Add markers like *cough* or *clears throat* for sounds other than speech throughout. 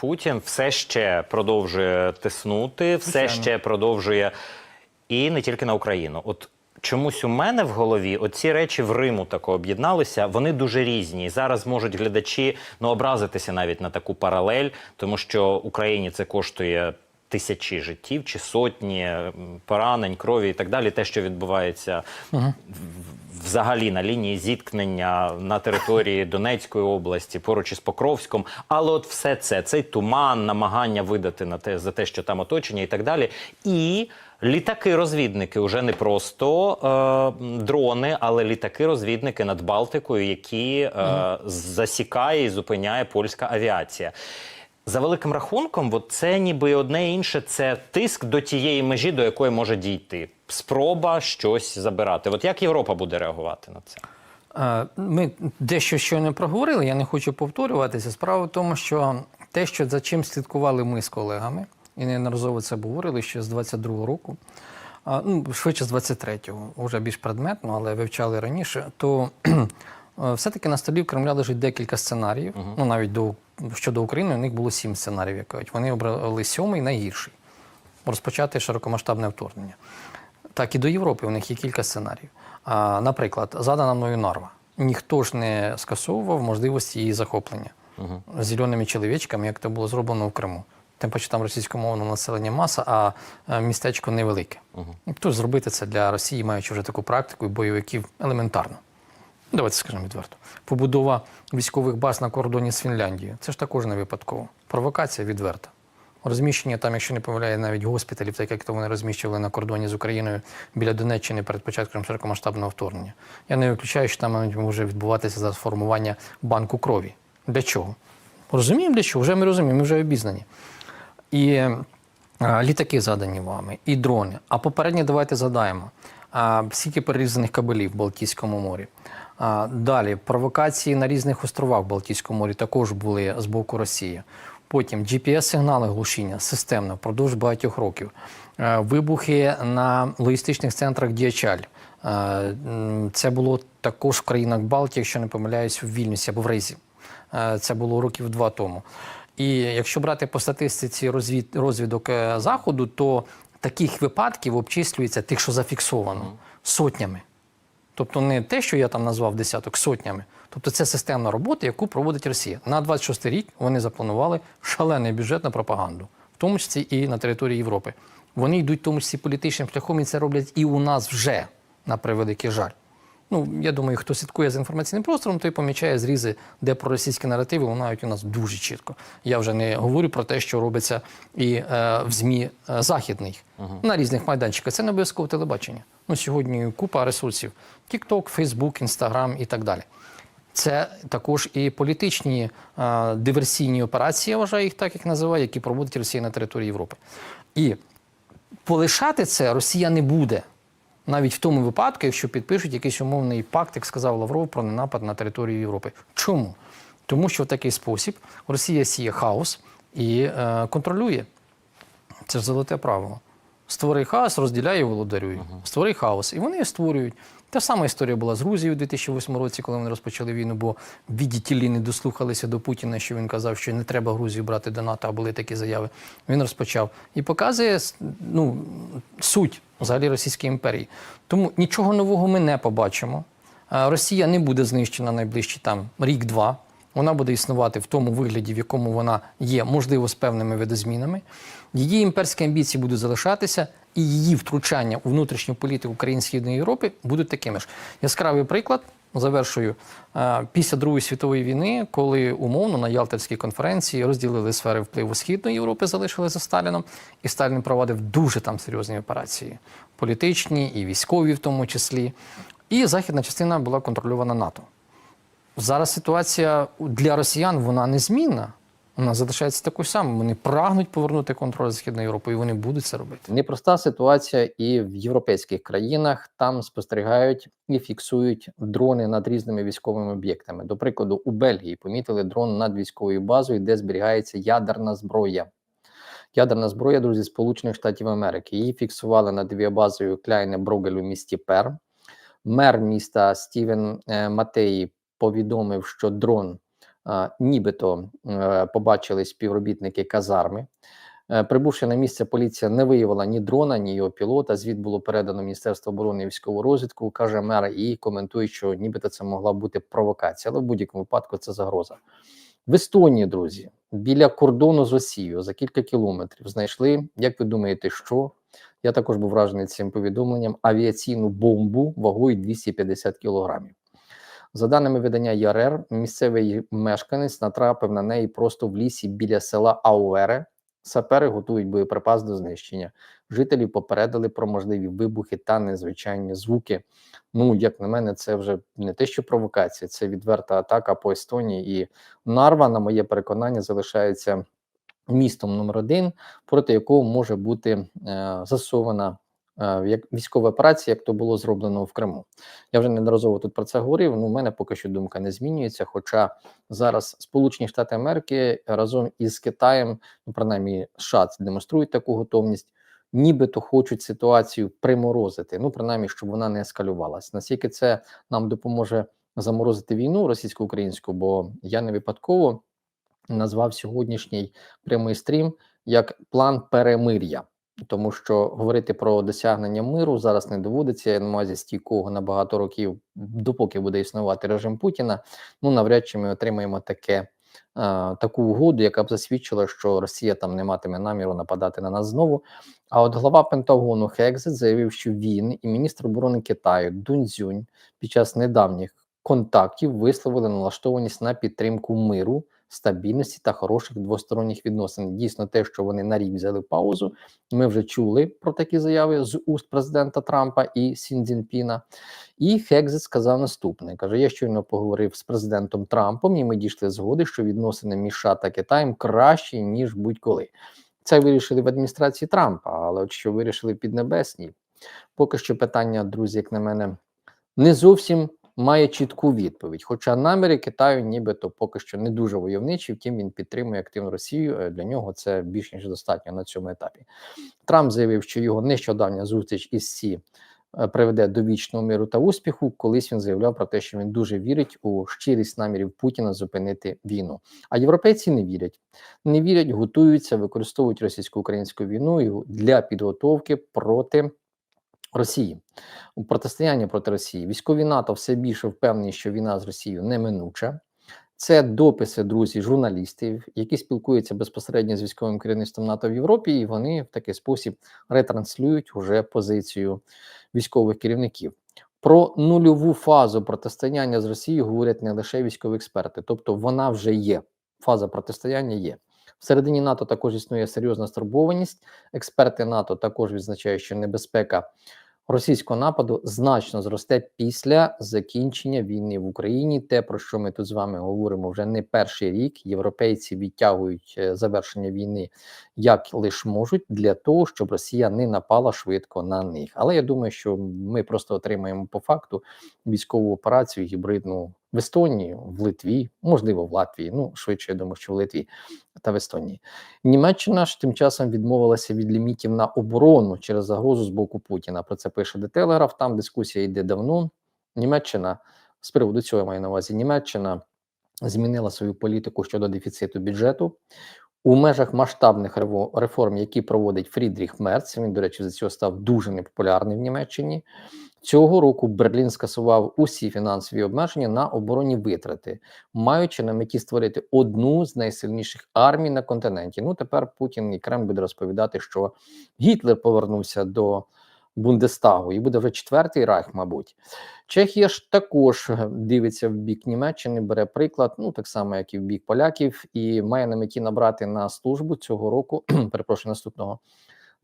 Путін все ще продовжує тиснути, все ще продовжує і не тільки на Україну. От чомусь у мене в голові оці речі в Риму тако об'єдналися. Вони дуже різні. І зараз можуть глядачі ну образитися навіть на таку паралель, тому що Україні це коштує. Тисячі життів чи сотні поранень, крові і так далі. Те, що відбувається в- взагалі на лінії зіткнення на території Донецької області, поруч із Покровськом. Але от все це, цей туман, намагання видати на те за те, що там оточення, і так далі. І літаки-розвідники вже не просто е, дрони, але літаки-розвідники над Балтикою, які е, засікає і зупиняє польська авіація. За великим рахунком, от це ніби одне інше, це тиск до тієї межі, до якої може дійти. Спроба щось забирати. От як Європа буде реагувати на це? Е, Ми дещо щойно проговорили, я не хочу повторюватися. Справа в тому, що те, що за чим слідкували ми з колегами, і неодноразово це говорили ще з 22-го року, ну, швидше з 23-го, вже більш предметно, але вивчали раніше, то е, все-таки на столі в Кремля лежить декілька сценаріїв. Ну, навіть до, щодо України у них було сім сценаріїв, як кажуть. Вони обрали сьомий найгірший розпочати широкомасштабне вторгнення. Так і до Європи у них є кілька сценаріїв. А, наприклад, задана мною Нарва. Ніхто ж не скасовував можливості її захоплення uh зеленими чоловічками, як це було зроблено в Криму. Тим паче там російськомовне населення маса, а містечко невелике. Uh Тож зробити це для Росії, маючи вже таку практику і бойовиків елементарно. Давайте скажемо відверто. Побудова військових баз на кордоні з Фінляндією це ж також не випадково. Провокація відверта. Розміщення там, якщо не помиляє, навіть госпіталів, так як то вони розміщували на кордоні з Україною біля Донеччини перед початком широкомасштабного вторгнення. Я не виключаю, що там навіть може відбуватися зараз формування банку крові. Для чого? Розуміємо для чого? Вже ми розуміємо, ми вже обізнані. І е, літаки задані вами, і дрони. А попередньо давайте задаємо. А, скільки перерізаних кабелів в Балтійському морі. Далі провокації на різних островах в Балтійському морі також були з боку Росії. Потім GPS-сигнали глушіння системно впродовж багатьох років. Е, Вибухи на логістичних центрах Діячаль. Е, Це було також в країнах Балтії, якщо не помиляюсь, в Вільнюсі або в Ризі. Е, Це було років два тому. І якщо брати по статистиці розвід, розвідок заходу, то таких випадків обчислюється тих, що зафіксовано, сотнями. Тобто не те, що я там назвав десяток, сотнями. Тобто це системна робота, яку проводить Росія. На 26 рік вони запланували шалений бюджет на пропаганду, в тому числі і на території Європи. Вони йдуть в тому числі політичним шляхом, і це роблять і у нас вже, на превеликий жаль. Ну, я думаю, хто слідкує за інформаційним простором, той помічає зрізи, де проросійські наративи лунають у нас дуже чітко. Я вже не говорю про те, що робиться і е, в ЗМІ е, західних на різних майданчиках. Це не обов'язково телебачення. Ну, сьогодні купа ресурсів: TikTok, Facebook, Instagram і так далі. Це також і політичні е, диверсійні операції, я вважаю їх так, як називаю, які проводить Росія на території Європи. І полишати це Росія не буде. Навіть в тому випадку, якщо підпишуть якийсь умовний пакт, як сказав Лавров, про ненапад на територію Європи. Чому? Тому що в такий спосіб Росія сіє хаос і е, контролює. Це ж золоте правило. Створи хаос, розділяй і володарюй. Створи хаос. І вони створюють. Та сама історія була з Грузією у 2008 році, коли вони розпочали війну, бо відділі не дослухалися до Путіна, що він казав, що не треба Грузію брати до НАТО, а були такі заяви. Він розпочав і показує ну, суть взагалі Російської імперії. Тому нічого нового ми не побачимо. Росія не буде знищена найближчі там рік-два. Вона буде існувати в тому вигляді, в якому вона є, можливо, з певними видозмінами. Її імперські амбіції будуть залишатися, і її втручання у внутрішню політику країн Східної Європи будуть такими ж. Яскравий приклад. Завершую Е, після Другої світової війни, коли умовно на Ялтинській конференції розділили сфери впливу Східної Європи, залишили за Сталіном, і Сталін проводив дуже там серйозні операції, політичні і військові, в тому числі. І західна частина була контрольована НАТО. Зараз ситуація для росіян вона незмінна. Вона залишається такою самою. Вони прагнуть повернути контроль Східної Європи, і вони будуть це робити. Непроста ситуація і в європейських країнах. Там спостерігають і фіксують дрони над різними військовими об'єктами. До прикладу, у Бельгії помітили дрон над військовою базою, де зберігається ядерна зброя. Ядерна зброя, друзі, Сполучених Штатів Америки. Її фіксували над авіабазою Кляйне Брогель у місті Пер. Мер міста Стівен е, Матеї повідомив, що дрон нібито е, побачили співробітники казарми. Е, Прибувши на місце, поліція не виявила ні дрона, ні його пілота. Звіт було передано Міністерство оборони і військову розвідку, каже мер, і коментує, що нібито це могла бути провокація, але в будь-якому випадку це загроза. В Естонії, друзі, біля кордону з Росією за кілька кілометрів знайшли, як ви думаєте, що? Я також був вражений цим повідомленням. Авіаційну бомбу вагою 250 кілограмів. За даними видання ЯРР, місцевий мешканець натрапив на неї просто в лісі біля села Ауере. Сапери готують боєприпас до знищення. Жителі попередили про можливі вибухи та незвичайні звуки. Ну, як на мене, це вже не те, що провокація, це відверта атака по Естонії. І Нарва, на моє переконання, залишається містом номер один, проти якого може бути е, засована як військова операція, як то було зроблено в Криму. Я вже неодноразово тут про це говорив. Ну, у мене поки що думка не змінюється. Хоча зараз Сполучені Штати Америки разом із Китаєм, ну принаймні США демонструють таку готовність. Нібито хочуть ситуацію приморозити, ну принаймні, щоб вона не ескалювалась. Наскільки це нам допоможе заморозити війну російсько-українську? Бо я не випадково назвав сьогоднішній прямий стрім як план перемир'я, тому що говорити про досягнення миру зараз не доводиться. Я на увазі стійкого на багато років, допоки буде існувати режим Путіна. Ну навряд чи ми отримаємо таке. Таку угоду, яка б засвідчила, що Росія там не матиме наміру нападати на нас знову. А от глава Пентагону Хекзет заявив, що він і міністр оборони Китаю Дунзюнь під час недавніх контактів висловили налаштованість на підтримку миру, стабільності та хороших двосторонніх відносин. Дійсно, те, що вони на рік взяли паузу. Ми вже чули про такі заяви з уст президента Трампа і Сін Цзіньпіна. І Хекзет сказав наступне: каже: Я щойно поговорив з президентом Трампом, і ми дійшли згоди, що відносини між США та Китаєм кращі ніж будь-коли. Це вирішили в адміністрації Трампа, але от що вирішили в Піднебесній. Поки що питання, друзі, як на мене, не зовсім має чітку відповідь. Хоча наміри Китаю, нібито поки що не дуже войовничі, втім він підтримує активну Росію. Е, Для нього це більш ніж достатньо на цьому етапі. Трамп заявив, що його нещодавня зустріч із Сі е, приведе до вічного миру та успіху. Колись він заявляв про те, що він дуже вірить у щирість намірів Путіна зупинити війну. А європейці не вірять, не вірять, готуються, використовують російсько-українську війну для підготовки проти. Росії у протистоянні проти Росії військові НАТО все більше впевнені, що війна з Росією неминуча. Це дописи друзі журналістів, які спілкуються безпосередньо з військовим керівництвом НАТО в Європі, і вони в такий спосіб ретранслюють уже позицію військових керівників. Про нульову фазу протистояння з Росією говорять не лише військові експерти, тобто вона вже є. Фаза протистояння є. Всередині НАТО також існує серйозна стурбованість. Експерти НАТО також відзначають, що небезпека російського нападу значно зросте після закінчення війни в Україні. Те, про що ми тут з вами говоримо вже не перший рік. Європейці відтягують е, завершення війни як лиш можуть для того, щоб Росія не напала швидко на них. Але я думаю, що ми просто отримаємо по факту військову операцію гібридну в Естонії, в Литві, можливо, в Латвії. Ну швидше я думаю, що в Литві та в Естонії. Німеччина ж тим часом відмовилася від лімітів на оборону через загрозу з боку Путіна. Про це пише The Telegraph, Там дискусія йде давно. Німеччина з приводу цього я маю на увазі. Німеччина змінила свою політику щодо дефіциту бюджету. У межах масштабних реформ, які проводить Фрідріх Мерц, він, до речі, за цього став дуже непопулярний в Німеччині. Цього року Берлін скасував усі фінансові обмеження на оборонні витрати, маючи на меті створити одну з найсильніших армій на континенті. Ну тепер Путін і Кремль буде розповідати, що Гітлер повернувся до Бундестагу і буде вже четвертий райх, мабуть. Чехія ж також дивиться в бік Німеччини, бере приклад, ну так само, як і в бік поляків, і має на меті набрати на службу цього року, *clears throat* перепрошую, наступного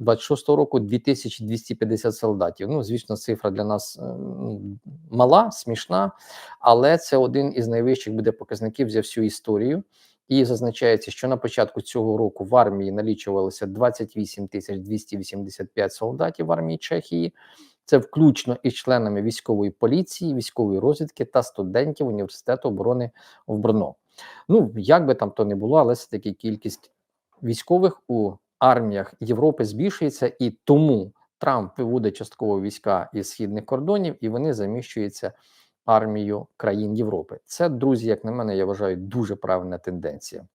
26-го року 2250 солдатів. Ну, звісно, цифра для нас е, ну, мала, смішна, але це один із найвищих буде показників за всю історію. І зазначається, що на початку цього року в армії налічувалося 28 тисяч 285 солдатів в армії Чехії. Це включно із членами військової поліції, військової розвідки та студентів університету оборони в Брно. Ну як би там то не було, але все таки кількість військових у арміях Європи збільшується, і тому Трамп виводить частково війська із східних кордонів, і вони заміщуються армією країн Європи. Це, друзі, як на мене, я вважаю, дуже правильна тенденція.